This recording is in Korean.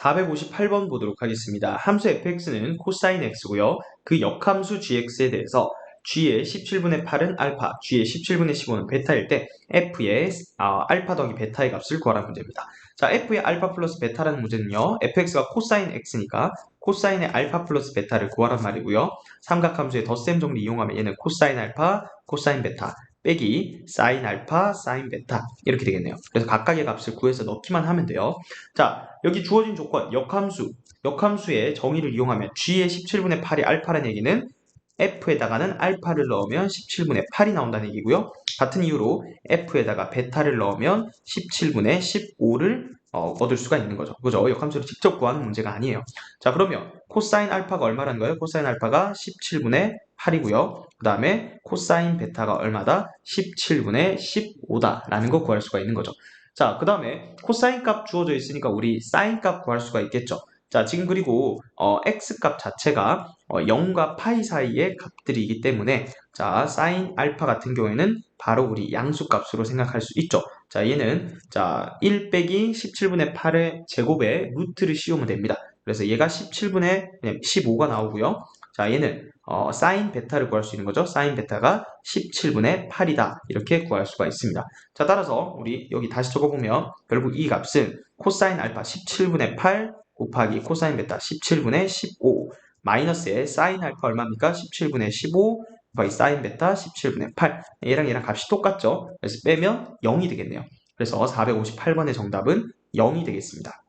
458번 보도록 하겠습니다. 함수 fx는 코사인 x고요. 그 역함수 gx에 대해서 g의 17분의 8은 알파, g의 17분의 15는 베타일 때 f의 아, 알파 더하기 베타의 값을 구하라는 문제입니다. 자, f의 알파 플러스 베타라는 문제는요. fx가 코사인 x니까 코사인의 알파 플러스 베타를 구하란 말이고요. 삼각함수의 덧셈 정리 이용하면 얘는 코사인 알파, 코사인 베타 빼기 사인 알파, 사인 베타 이렇게 되겠네요. 그래서 각각의 값을 구해서 넣기만 하면 돼요. 자, 여기 주어진 조건 역함수, 역함수의 정의를 이용하면 g의 17분의 8이 알파라는 얘기는 f에다가는 알파를 넣으면 17분의 8이 나온다는 얘기고요. 같은 이유로 f에다가 베타를 넣으면 17분의 15를 어, 얻을 수가 있는 거죠. 그죠? 역함수를 직접 구하는 문제가 아니에요. 자, 그러면 코사인 알파가 얼마라는 거예요? 코사인 알파가 17분의 8이고요. 그 다음에 코사인 베타가 얼마다? 17분의 15다 라는 거 구할 수가 있는 거죠. 자, 그 다음에 코사인 값 주어져 있으니까 우리 사인 값 구할 수가 있겠죠. 자, 지금 그리고 어, x 값 자체가 어, 0과 파이 사이의 값들이기 때문에 자, 사인 알파 같은 경우에는 바로 우리 양수 값으로 생각할 수 있죠. 자, 얘는 자, 1 빼기 17분의 8의 제곱에 루트를 씌우면 됩니다. 그래서 얘가 17분의 15가 나오고요. 자, 얘는 어, 사인 베타를 구할 수 있는 거죠. 사인 베타가 17분의 8이다. 이렇게 구할 수가 있습니다. 자, 따라서 우리 여기 다시 적어보면 결국 이 값은 코사인 알파 17분의 8 곱하기 코사인 베타 17분의 15 마이너스의 사인 알파 얼마입니까? 17분의 15 곱하기 사인 베타 17분의 8 얘랑 얘랑 값이 똑같죠? 그래서 빼면 0이 되겠네요. 그래서 458번의 정답은 0이 되겠습니다.